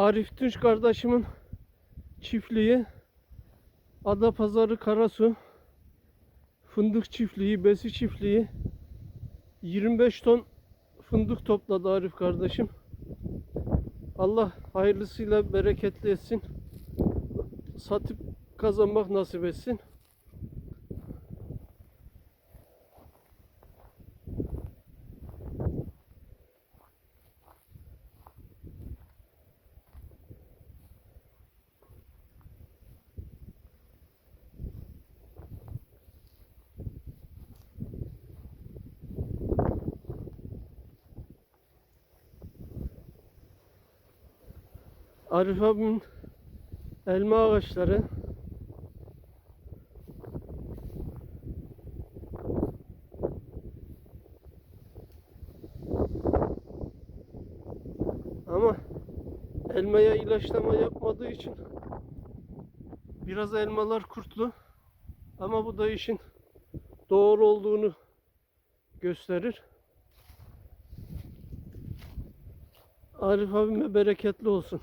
Arif Tunç kardeşimin çiftliği Adapazarı Karasu fındık çiftliği, besi çiftliği 25 ton fındık topladı Arif kardeşim. Allah hayırlısıyla bereketli etsin. Satıp kazanmak nasip etsin. Arif abimin elma ağaçları ama elmaya ilaçlama yapmadığı için biraz elmalar kurtlu ama bu da işin doğru olduğunu gösterir. Arif abime bereketli olsun.